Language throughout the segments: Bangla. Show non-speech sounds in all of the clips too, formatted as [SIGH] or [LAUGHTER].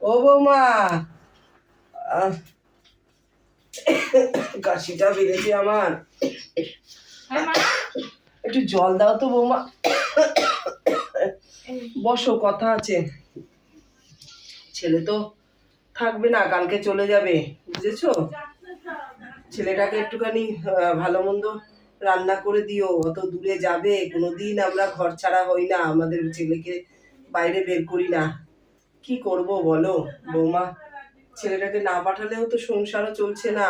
ও বৌমা। কাশিটা বেড়েছে আমার। হ্যাঁ একটু জল দাও তো বৌমা। বসো কথা আছে। ছেলে তো থাকবে না কালকে চলে যাবে বুঝেছ? ছেলেটাকে একটুখানি ভালো মন্দ রান্না করে দিও অত দূরে যাবে কোনোদিন আমরা ঘর ছাড়া হই না আমাদের ছেলেকে বাইরে বের করি না। কি করব বলো? বৌমা ছেলেটাকে না পাঠালেও তো সংসারও চলছে না।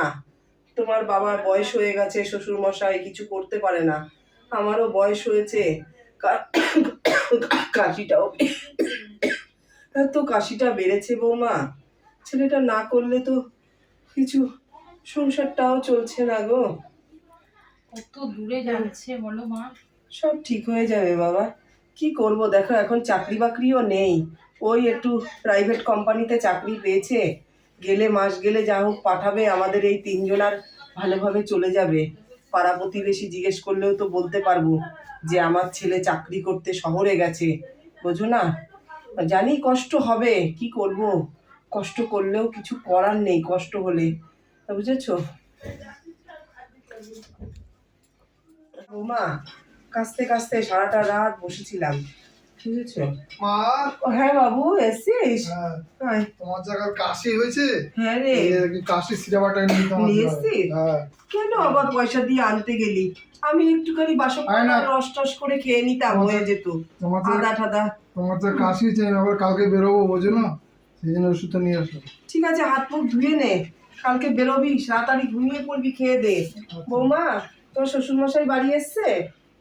তোমার বাবার বয়স হয়ে গেছে শ্বশুর মশাই কিছু করতে পারে না। আমারও বয়স হয়েছে। কাশিটাও [COUGHS] এত কাশিটা বেড়েছে বৌমা। ছেলেটা না করলে তো কিছু সংসারটাও চলছে না গো। কত দূরে যাচ্ছে বলো মা। সব ঠিক হয়ে যাবে বাবা। কি করব দেখো এখন চাকরি বাকরিও নেই। ওই একটু প্রাইভেট কোম্পানিতে চাকরি পেয়েছে। গেলে মাস গেলে যা হোক পাঠাবে, আমাদের এই তিনজনার ভালোভাবে চলে যাবে। পাড়া প্রতিবেশী জিজ্ঞেস করলেও তো বলতে পারব যে আমার ছেলে চাকরি করতে শহরে গেছে। বোঝো না? জানি কষ্ট হবে, কি করব? কষ্ট করলেও কিছু করার নেই, কষ্ট হলে। বুঝেছ? বৌমা কাস্তে কাস্তে সারাটা রাত বসেছিলাম। বুঝেছ? মা। হ্যাঁ বাবু এসছিস? হ্যাঁ, তোমার জায়গার কাশি হয়েছে? হ্যাঁ রে। কাশি সিরাপাটা নিয়ে তোমার। এসছিস? হ্যাঁ। কেন আবার পয়সা দিয়ে আনতে গেলি? আমি একটুখানি রস টস করে খেয়ে নিতাম হয়ে যেত। তোমার তো আদা ঠাদা। তোমার তো কাশি হয়েছে আবার কালকে বেরোবো বোঝো না? সেই জন্য ওষুধটা নিয়ে আসো ঠিক আছে হাত মুখ ধুয়ে নে। কালকে বেরোবি তাড়াতাড়ি ঘুমিয়ে পড়বি খেয়ে দে। বৌমা তোর শ্বশুর মশাই বাড়ি এসছে?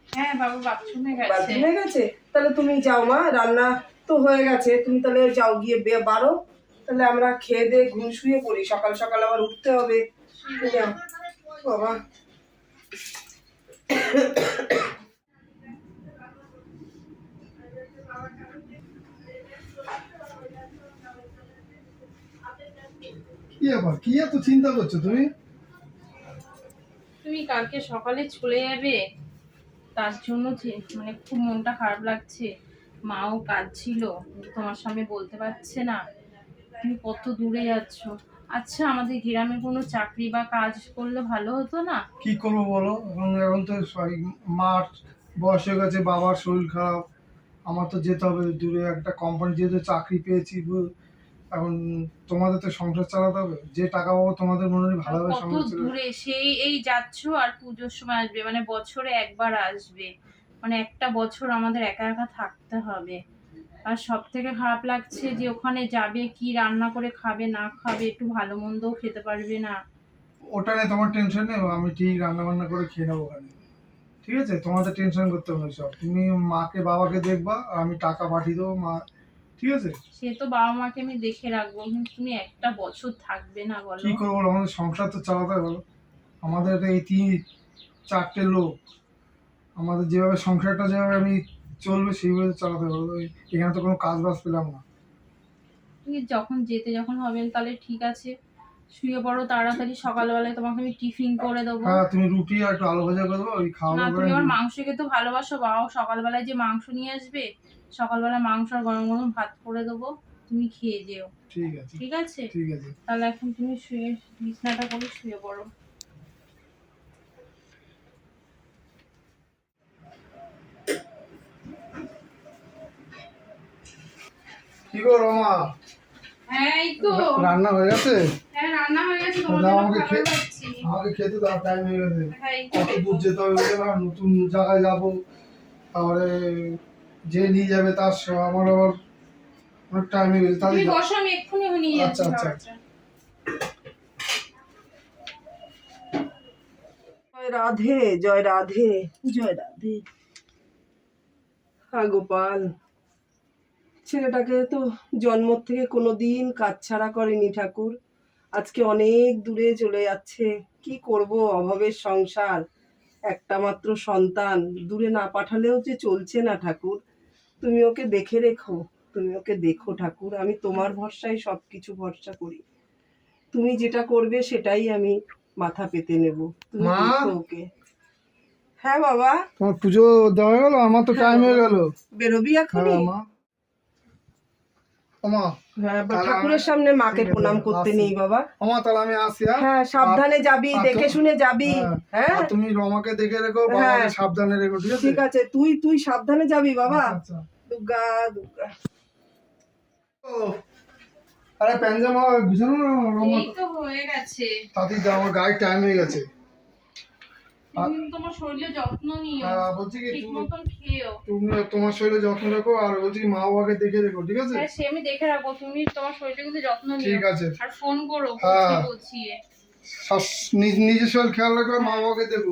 হ্যাঁ বাবু বাথরুমে গেছে। বাথরুমে গেছে? তাহলে তুমি যাও মা রান্না তো হয়ে গেছে। তুমি তাহলে যাও গিয়ে বে- বারো। তাহলে আমরা খেয়ে দিয়ে ঘুম শুয়ে পড়ি। সকাল সকাল আবার উঠতে হবে। বাবা। কি ব্যাপার? কি এত চিন্তা করছ তুমি? তুমি কালকে সকালে চলে যাবে? তার জন্য যে মানে খুব মনটা খারাপ লাগছে। মাও কাজ ছিল তোমার সামনে বলতে পারছে না, তুমি কত দূরে যাচ্ছ। আচ্ছা আমাদের গ্রামে কোনো চাকরি বা কাজ করলে ভালো হতো না? কি করব বলো? এখন এখন তো মার বয়স হয়ে গেছে, বাবার শরীর খারাপ। আমার তো যেতে হবে দূরে, একটা কোম্পানি যেহেতু চাকরি পেয়েছি এখন তোমাদের তো সংসার চালাতে হবে। যে টাকা পাবো তোমাদের মনে হয় কত সংসার চালাবে দূরে সেই এই যাচ্ছ আর পুজোর সময় আসবে মানে বছরে একবার আসবে। মানে একটা বছর আমাদের একা একা থাকতে হবে। আর সব থেকে খারাপ লাগছে যে ওখানে যাবে কি রান্না করে খাবে না খাবে একটু ভালো মন্দও খেতে পারবে না। ওটা নিয়ে তোমার টেনশন নেই আমি ঠিক রান্না বান্না করে খেয়ে নেব ওখানে। ঠিক আছে? তোমাদের টেনশন করতে হবে সব। তুমি মাকে বাবাকে দেখবা আর আমি টাকা পাঠিয়ে দেবো মা ঠিক আছে? সে তো বাবা মাকে আমি দেখে রাখব কিন্তু তুমি একটা বছর থাকবে না বলো। কি করব আমাদের সংসার তো চালাতে হবে আমাদের তো এই তিন চারটে লোক। আমাদের যেভাবে সংসারটা যেভাবে আমি চলবে সেইভাবে চালাতে পারব এখানে তো কোনো কাজ বাজ পেলাম না। যখন যেতে যখন হবেন তাহলে ঠিক আছে। শুয়ে পড়ো তাড়াতাড়ি সকালবেলায় তোমাকে আমি টিফিন করে দেবো। হ্যাঁ তুমি রুটি আর একটু আলু ভাজা করে দেবো ওই খাওয়া না তুমি আমার মাংস খেতে ভালোবাসো বাবা। সকালবেলায় যে মাংস নিয়ে আসবে সকালবেলা মাংস আর গরম গরম ভাত করে দেবো তুমি খেয়ে যেও। ঠিক আছে। ঠিক আছে? ঠিক আছে। তাহলে এখন তুমি শুয়ে বিছনাটা করে শুয়ে পড়ো। কি করো মা এই তো রান্না হয়ে গেছে। হ্যাঁ হয়ে। আমাকে খেতে দাও টাইম হয়ে গেছে। হ্যাঁ কত দূর যেতে হবে নতুন জায়গায় যাব। তারপরে যে নিয়ে যাবে তার আমার আবার অনেক টাইম হয়ে গেছে তাহলে বসো আমি এক্ষুনি নিয়ে আচ্ছা, আচ্ছা, রাধে জয় রাধে জয় রাধে। হ্যাঁ গোপাল। ছেলেটাকে তো জন্ম থেকে কোনোদিন কাজ ছাড়া করেনি ঠাকুর। আজকে অনেক দূরে চলে যাচ্ছে। কি করব? অভাবের সংসার একটা মাত্র সন্তান। দূরে না পাঠালেও যে চলছে না ঠাকুর। তুমি ওকে দেখে রেখো। তুমি ওকে দেখো ঠাকুর। আমি তোমার ভরসায় সব কিছু ভরসা করি। তুমি যেটা করবে সেটাই আমি মাথা পেতে নেব। তুমি ওকে। হ্যাঁ বাবা। তোমার পুজো দেওয়া গেল? আমার তো টাইম হয়ে গেল। বেরোবি এখনই? হ্যাঁ মা। হ্যাঁ ঠাকুরের সামনে মাকে প্রণাম করতে নেই বাবা। ওমা তাহলে আমি আসি হ্যাঁ? হ্যাঁ সাবধানে যাবি দেখে শুনে যাবি হ্যাঁ। হ্যাঁ? তুমি রমাকে দেখে রেখো হ্যাঁ। সাবধানে রেখো ঠিক আছে? ঠিক আছে তুই তুই সাবধানে যাবি বাবা। আচ্ছা দুর্গা দুর্গা। ও, আরে প্যান্জামা গুছানো না রমা এই তো হয়ে গেছে। তাড়াতাড়ি যাও আমার গাড়ির টাইম হয়ে গেছে। তুমি তোমার শরীরে যত্ন নিও আহ, বলছি কি ঠিক মতন খেয়েও। তুমি তোমার শরীরে যত্ন রেখো আর বলছি মা বাবাকে দেখে রেখো ঠিক আছে? হ্যাঁ সে আমি দেখে রাখব তুমি তোমার কিন্তু যত্ন নিও। ঠিক আছে। আর ফোন করো হ্যাঁ। নিজের শরীর খেয়াল রাখো মা বাবাকে দেখো।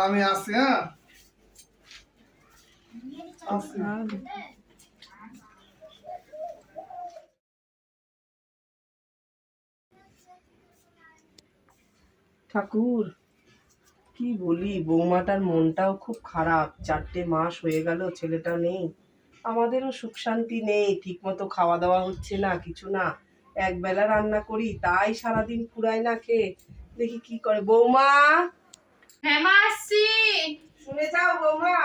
আমি আসছি হ্যাঁ? আসছি। ঠাকুর কি বলি? বৌমাটার মনটাও খুব খারাপ। চারটে মাস হয়ে গেল ছেলেটা নেই। আমাদেরও সুখ শান্তি নেই ঠিক মতো খাওয়া দাওয়া হচ্ছে না কিছু না। একবেলা রান্না করি তাই সারাদিন ফুরায় না খেয়ে। দেখি কি করে। বৌমা! হ্যাঁ মা আসছি। শুনে যাও বৌমা।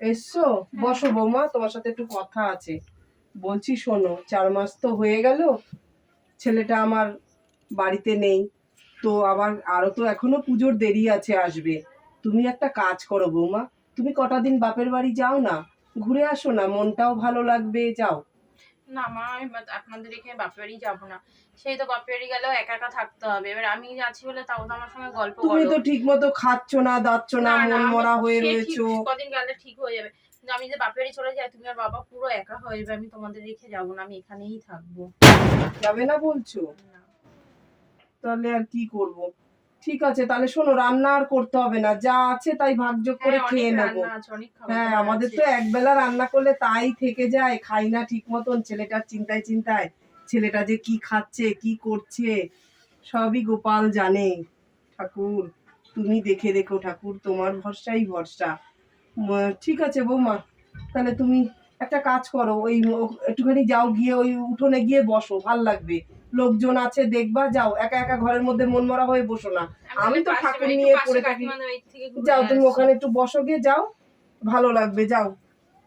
এসছো? বসো বৌমা তোমার সাথে একটু কথা আছে। বলছি শোনো চার মাস তো হয়ে গেল। ছেলেটা আমার বাড়িতে নেই। তো আবার আরও তো এখনও পুজোর দেরি আছে আসবে। তুমি একটা কাজ করো বৌমা তুমি কটা দিন বাপের বাড়ি যাও না ঘুরে আসো না মনটাও ভালো লাগবে যাও। না মা আমি আপনাদের এখানে বাপের বাড়ি যাব না। সেই তো বাপের বাড়ি গেলেও একা একা থাকতে হবে। এবার আমি আছি বলে তাও তো আমার সঙ্গে গল্প তুমি তো ঠিক মতো খাচ্ছ না দাচ্ছ না মন মরা হয়ে রয়েছো। কদিন গেলে ঠিক হয়ে যাবে। আমি যে বাপের বাড়ি চলে যাই তুমি আর বাবা পুরো একা হয়ে যাবে আমি তোমাদের রেখে যাব না আমি এখানেই থাকব। যাবে না বলছো। তাহলে আর কি করব? ঠিক আছে তাহলে শোনো রান্না আর করতে হবে না। যা আছে তাই ভাগযোগ করে হ্যাঁ, খেয়ে নেব। হ্যাঁ আমাদের। তো একবেলা রান্না করলে তাই থেকে যায়। খাই না ঠিক মতন ছেলেটার চিন্তায় চিন্তায়। ছেলেটা যে কি খাচ্ছে কি করছে সবই গোপাল জানে। ঠাকুর তুমি দেখে দেখো ঠাকুর তোমার ভরসাই ভরসা। ঠিক আছে বৌমা তাহলে তুমি একটা কাজ করো ওই একটুখানি যাও গিয়ে ওই উঠোনে গিয়ে বসো ভালো লাগবে। লোকজন আছে দেখবা যাও একা একা ঘরের মধ্যে মন মরা হয়ে বসো না। আমি তো ঠাকুর নিয়ে পড়ে থাকি। ঘুরে যাও তুমি ওখানে একটু বসো গিয়ে যাও ভালো লাগবে যাও।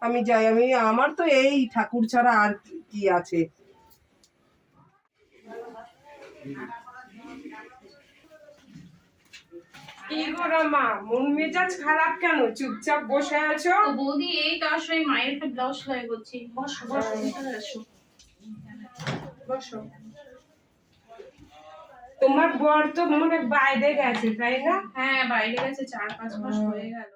আমি যাই আমি আমার তো এই ঠাকুর ছাড়া আর কি- আছে। মন মেজাজ খারাপ কেন? চুপচাপ বসে আছো? বৌদি এই তো আসলে মায়ের একটা ব্লাউজ সেলাই করছি। বসো বসো বসো। তোমার বর তো মনে বাইরে গেছে তাই না? হ্যাঁ বাইরে গেছে চার পাঁচ মাস হয়ে গেল।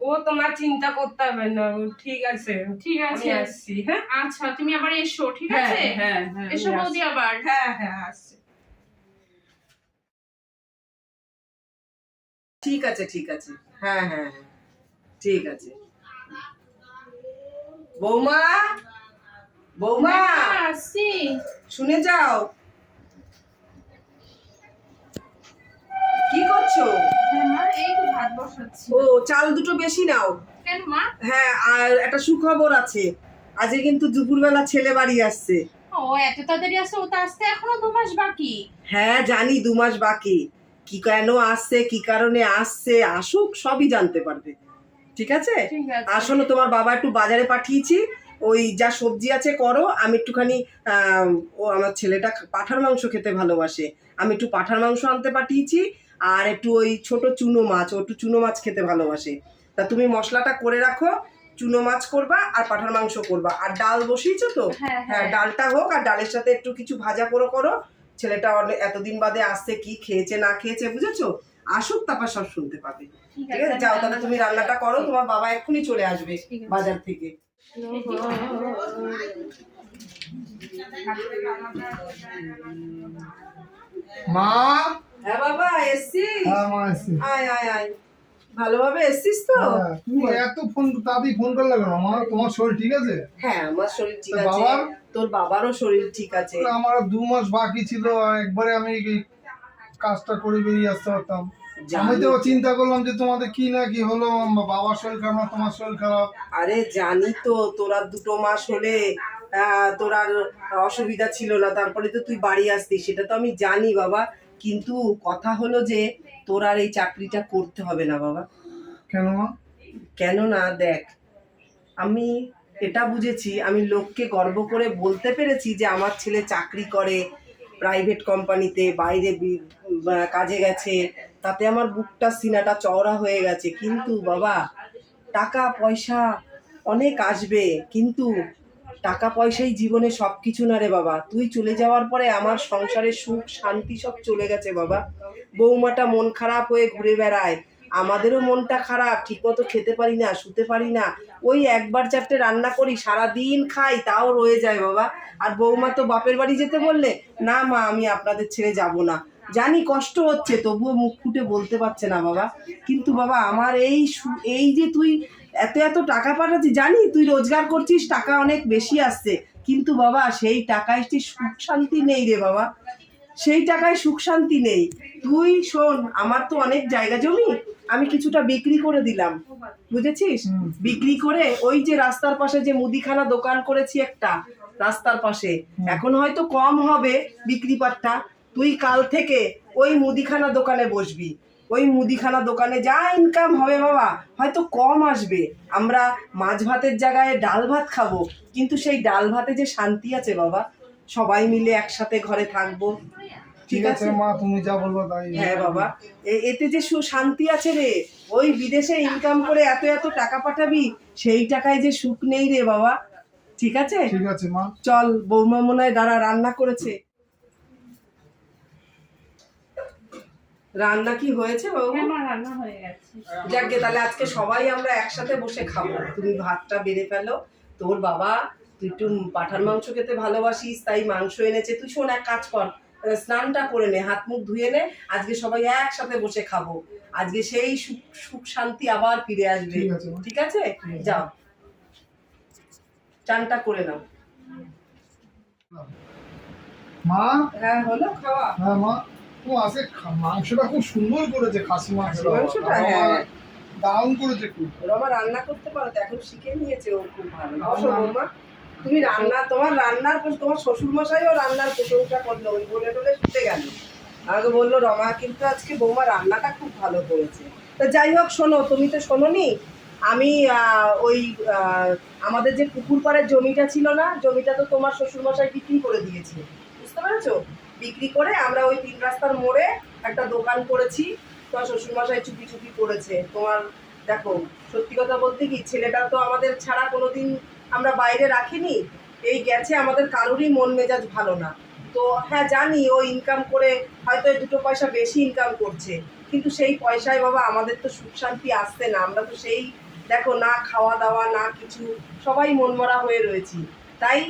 ও তোমার চিন্তা করতে হবে না ঠিক আছে। ঠিক আছে। আসছি হ্যাঁ? আচ্ছা তুমি আবার এসো ঠিক হ্যাঁ আছে? হ্যাঁ হ্যাঁ এসো বৌদি আবার। হ্যাঁ হ্যাঁ আসছি। ঠিক আছে ঠিক আছে। হ্যাঁ হ্যাঁ হ্যাঁ ঠিক আছে। বৌমা? বৌমা? হ্যাঁ, আসছি। শুনে যাও। কি করছ? হ্যাঁ ও চাল দুটো বেশি নাও। হ্যাঁ আর একটা সুখবর আছে। আজকে কিন্তু দুপুরবেলা ছেলে বাড়ি আসছে। ও এত তাড়াতাড়ি আসছে ও তো আসতে এখনও দু মাস বাকি। হ্যাঁ জানি দু মাস বাকি। কি কেন আসছে কি কারণে আসছে আসুক সবই জানতে পারবে। ঠিক আছে? শোনো তোমার বাবা একটু বাজারে পাঠিয়েছি। ওই যা সবজি আছে করো। আমি একটুখানি আহ, ও আমার ছেলেটা পাঠার মাংস খেতে ভালোবাসে। আমি একটু পাঠার মাংস আনতে পাঠিয়েছি। আর একটু ওই ছোট চুনো মাছ ও একটু চুনো মাছ খেতে ভালোবাসে। তা তুমি মশলাটা করে রাখো চুনো মাছ করবা আর পাঠার মাংস করবা। আর ডাল বসিয়েছো তো? হ্যাঁ হ্যাঁ। হ্যাঁ ডালটা হোক আর ডালের সাথে একটু কিছু ভাজা করে করো। ছেলেটা অনেক এতদিন বাদে আসছে কি খেয়েছে না খেয়েছে বুঝেছ? আসুক তারপর সব শুনতে পাবে। ঠিক ঠিক আছে? যাও তাহলে তুমি রান্নাটা করো তোমার বাবা এক্ষুনি চলে আসবে বাজার থেকে। মা! হ্যাঁ বাবা এসছিস? হ্যাঁ মা এসছি। আয় আয় আয়। ভালোভাবে এসছিস তো? হ্যাঁ, তুমি এত ফোন তাড়াতাড়ি ফোন করলে কেন? মা তোমার শরীর ঠিক আছে? হ্যাঁ আমার শরীর ঠিক আছে। বাবার? তোর বাবারও শরীর ঠিক আছে। আমার দু মাস বাকি ছিল একবারে আমি কাজটা করে বেরিয়ে আসতে পারতাম। আমি তো চিন্তা করলাম যে তোমাদের কি না কি হলো বাবার শরীর খারাপ তোমার শরীর খারাপ? আরে জানি তো তোরা দুটো মাস হলে তোর আর অসুবিধা ছিল না তারপরে তো তুই বাড়ি আসতি সেটা তো আমি জানি বাবা। কিন্তু কথা হলো যে তোর আর এই চাকরিটা করতে হবে না বাবা। কেন মা? কেননা দেখ আমি এটা বুঝেছি আমি লোককে গর্ব করে বলতে পেরেছি যে আমার ছেলে চাকরি করে প্রাইভেট কোম্পানিতে বাইরে কাজে গেছে তাতে আমার বুকটা সিনাটা চওড়া হয়ে গেছে। কিন্তু বাবা টাকা পয়সা অনেক আসবে কিন্তু টাকা পয়সাই জীবনে সব কিছু না রে বাবা। তুই চলে যাওয়ার পরে আমার সংসারের সুখ, শান্তি সব চলে গেছে বাবা। বৌমাটা মন খারাপ হয়ে ঘুরে বেড়ায়। আমাদেরও মনটা খারাপ, ঠিকমতো খেতে পারি না, শুতে পারি না। ওই একবার চারটে রান্না করি সারা দিন খাই, তাও রয়ে যায় বাবা। আর বৌমা তো বাপের বাড়ি যেতে বললে, না মা, আমি আপনাদের ছেড়ে যাব না। জানি কষ্ট হচ্ছে, তবুও মুখ ফুটে বলতে পারছে না বাবা। কিন্তু বাবা, আমার এই এই যে তুই এত এত টাকা পাঠাচ্ছিস জানি তুই রোজগার করছিস টাকা অনেক বেশি আসছে কিন্তু বাবা সেই টাকায় তুই সুখ শান্তি নেই রে বাবা সেই টাকায় সুখ শান্তি নেই। তুই শোন আমার তো অনেক জায়গা জমি আমি কিছুটা বিক্রি করে দিলাম বুঝেছিস? বিক্রি করে ওই যে রাস্তার পাশে যে মুদিখানা দোকান করেছি একটা রাস্তার পাশে এখন হয়তো কম হবে বিক্রি পাটটা তুই কাল থেকে ওই মুদিখানা দোকানে বসবি। ওই মুদিখানা দোকানে যা ইনকাম হবে বাবা হয়তো কম আসবে। আমরা মাছ ভাতের জায়গায় ডাল ভাত খাব কিন্তু সেই ডাল ভাতে যে শান্তি আছে বাবা সবাই মিলে একসাথে ঘরে থাকব। ঠিক আছে? মা তুমি যা বলব তাই। হ্যাঁ বাবা। এতে যে সু শান্তি আছে রে ওই বিদেশে ইনকাম করে এত এত টাকা পাঠাবি সেই টাকায় যে সুখ নেই রে বাবা। ঠিক আছে? ঠিক আছে মা। চল বৌমা মনে হয় দাঁড়া রান্না করেছে। রান্না কি হয়েছে বাবু? হ্যাঁ মা রান্না হয়ে গেছে। যাকে তাহলে আজকে সবাই আমরা একসাথে বসে খাব। তুমি ভাতটা বেড়ে ফেলো। তোর বাবা তুই একটু পাঠার মাংস খেতে ভালোবাসিস তাই মাংস এনেছে। তুই শোন এক কাজ কর। স্নানটা করে নে হাত মুখ ধুয়ে নে। আজকে সবাই একসাথে বসে খাব। আজকে সেই সুখ সুখ শান্তি আবার ফিরে আসবে। ঠিক আছে, ঠিক আছে। যাও। চানটা করে নাও। মা? হ্যাঁ হলো খাওয়া। হ্যাঁ মা। ও আজকে মাংসটা খুব সুন্দর করেছে খাসি মাংসটা খাসি হ্যাঁ। দারুণ করেছে খুব। রমা রান্না করতে পারো তো এখন শিখে নিয়েছে ও খুব ভালো। তুমি রান্না তোমার রান্নার তোমার শ্বশুর মশাইও রান্নার প্রশংসা করল ওই বলে টলে শুতে গেল। আমাকে বলল রমা কিন্তু আজকে বৌমা রান্নাটা খুব ভালো করেছে। তো যাই হোক শোনো তুমি তো শোনো নি আমি ওই আহ, আমাদের যে পুকুর পাড়ের জমিটা ছিল না জমিটা তো তোমার শ্বশুর মশাই বিক্রি করে দিয়েছে। বুঝতে পেরেছ? বিক্রি করে আমরা ওই তিন রাস্তার মোড়ে একটা দোকান করেছি। তোমার শ্বশুরমশাই চুপি চুপি করেছে। তোমার দেখো, সত্যি কথা বলতে কি ছেলেটা তো আমাদের ছাড়া কোনোদিন আমরা বাইরে রাখিনি। এই গেছে আমাদের কারোরই মন মেজাজ ভালো না। তো হ্যাঁ জানি ও ইনকাম করে হয়তো দুটো পয়সা বেশি ইনকাম করছে। কিন্তু সেই পয়সায় বাবা আমাদের তো সুখ শান্তি আসছে না। আমরা তো সেই দেখো, না খাওয়া দাওয়া, না কিছু, সবাই মনমরা হয়ে রয়েছি। তাই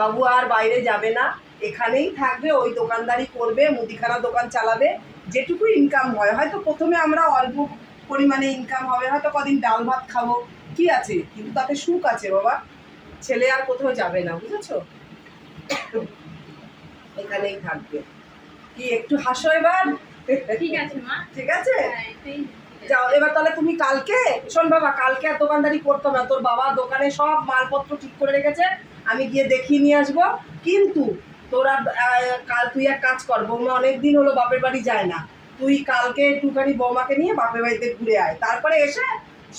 বাবু আর বাইরে যাবে না। এখানেই থাকবে ওই দোকানদারি করবে মুদিখানা দোকান চালাবে যেটুকু ইনকাম হয়। হয়তো প্রথমে আমরা অল্প পরিমাণে ইনকাম হবে হয়তো কদিন ডাল ভাত খাব। কি আছে? কিন্তু তাতে সুখ আছে বাবা। ছেলে আর কোথাও যাবে না বুঝেছ? এখানেই থাকবে। কি একটু হাসো এবার? ঠিক আছে মা। ঠিক আছে? হ্যাঁ, যাও এবার তাহলে তুমি কালকে শোন বাবা কালকে আর দোকানদারি করতো না। তোর বাবা দোকানে সব মালপত্র ঠিক করে রেখেছে। আমি গিয়ে দেখিয়ে নিয়ে আসব। কিন্তু তোরা কাল তুই এক কাজ কর বৌমা অনেক দিন হলো বাপের বাড়ি যায় না। তুই কালকে একটুখানি বৌমাকে নিয়ে বাপের বাড়িতে ঘুরে আয়। তারপরে এসে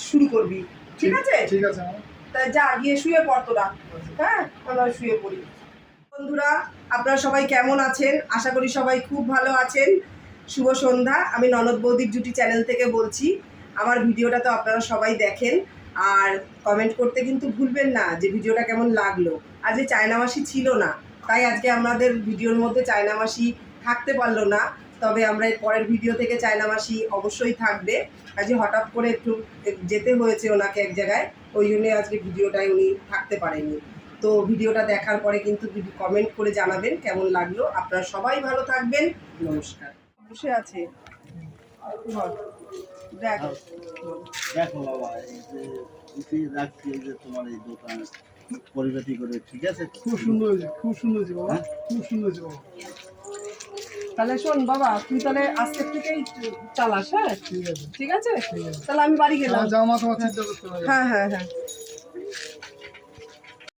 শুরু করবি। ঠিক আছে? ঠিক আছে মা তা যা গিয়ে শুয়ে পড় তোরা। হ্যাঁ? আমরা শুয়ে পড়ি। বন্ধুরা আপনারা সবাই কেমন আছেন? আশা করি সবাই খুব ভালো আছেন। শুভ সন্ধ্যা। আমি ননদ বৌদির জুটি চ্যানেল থেকে বলছি। আমার ভিডিওটা তো আপনারা সবাই দেখেন। আর কমেন্ট করতে কিন্তু ভুলবেন না যে ভিডিওটা কেমন লাগল। আর যে চায়না মাসি ছিল না তাই আজকে আমাদের ভিডিওর মধ্যে চায়না মাসি থাকতে পারল না, তবে আমরা এর পরের ভিডিও থেকে চায়না মাসি অবশ্যই থাকবে। আজকে হঠাৎ করে একটু যেতে হয়েছে ওনাকে এক জায়গায়, ওই জন্যে আজকে ভিডিওটায় উনি থাকতে পারেননি তো ভিডিওটা দেখার পরে কিন্তু কমেন্ট করে জানাবেন কেমন লাগল। আপনারা সবাই ভালো থাকবেন। নমস্কার। বসে আছে। দেখ। দেখো বাবা রাখছি যে তোমার এই দোকান। পরিপাটি করে ঠিক আছে? খুব সুন্দর হয়েছে খুব সুন্দর হয়েছে বাবা খুব সুন্দর হয়েছে বাবা তাহলে শোন বাবা তুই তাহলে আজকের থেকেই চালাস হ্যাঁ? ঠিক আছে। তাহলে আমি বাড়ি গেলাম। জামা তোমার চিন্তা করতে হ্যাঁ হ্যাঁ হ্যাঁ।